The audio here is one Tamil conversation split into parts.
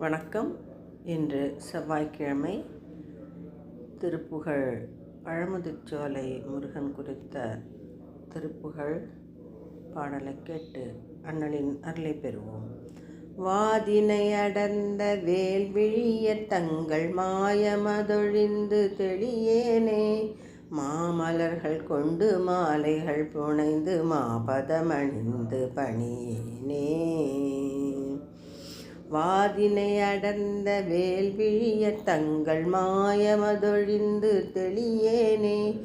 வணக்கம். இன்று செவ்வாய்க்கிழமை திருப்புகழ் பழமுதிர்ச்சோலை முருகன் குறித்த திருப்புகழ் பாடலை கேட்டு அண்ணலின் அருளை பெறுவோம். வாதினை அடர்ந்த வேல்விழிய தங்கள் மாயமதொழிந்து தெளியேனே. மாமலர்கள் கொண்டு மாலைகள் புனைந்து மாபதமணிந்து பணியேனே. வாதினை அடர்ந்த வேல்விழிய தங்கள் மாயமதொழிந்து தெளியேனே.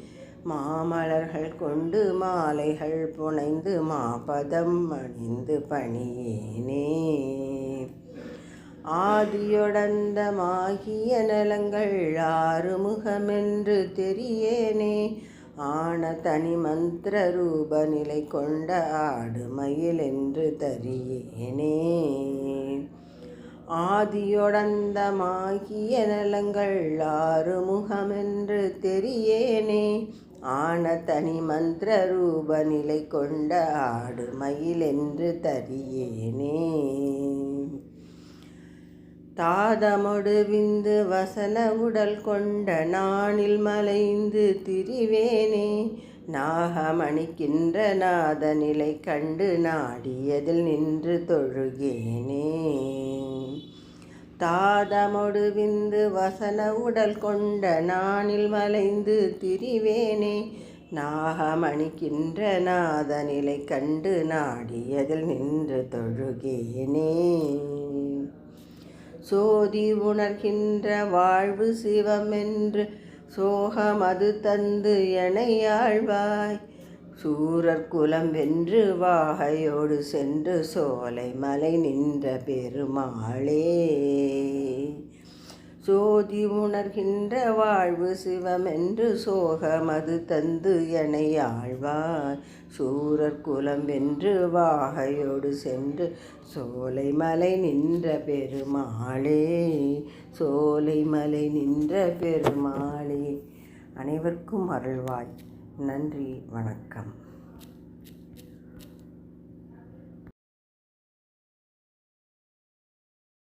மாமலர்கள் கொண்டு மாலைகள் புனைந்து மாபதம் அணிந்து பணியேனே. ஆதியொடந்தமாகிய நலங்கள் ஆறுமுகமென்று தெரியேனே. ஆன தனி மந்திர ரூப நிலை கொண்ட ஆடுமயில் என்று தரியேனே. ஆதியொடந்தமாகிய நலங்கள் ஆறுமுகமென்று தெரியேனே. ஆன தனி மந்திர ரூப நிலை கொண்ட ஆடு மயில் என்று தரியேனே. தாதமொடு விந்து வசன உடல் கொண்ட நானில் மலைந்து திரிவேனே. நாகமணிக்கின்ற நாத நிலை கண்டு நாடியதில் நின்று தொழுகேனே. பாதமொடு விந்து வசன உடல் கொண்ட நானில் மலைந்து திரிவேனே. நாகமணிக்கின்ற நாத நிலை கண்டு நாடியதில் நின்று தொழுகேனே. சோதி உணர்கின்ற வாழ்வு சிவமென்று சோகமது தந்து எனையாழ்வாய். சூரர் குலம் வென்று வாகையோடு சென்று சோலை மலை நின்ற பெருமாளே. சோதி உணர்கின்ற வாழ்வு சிவமென்று சோகமது தந்து எனை ஆழ்வார். சூரர் குலம் வென்று வாகையோடு சென்று சோலை மலை நின்ற பெருமாளே. சோலை மலை நின்ற பெருமாளே. அனைவருக்கும் அருள்வாய். நன்றி வணக்கம்.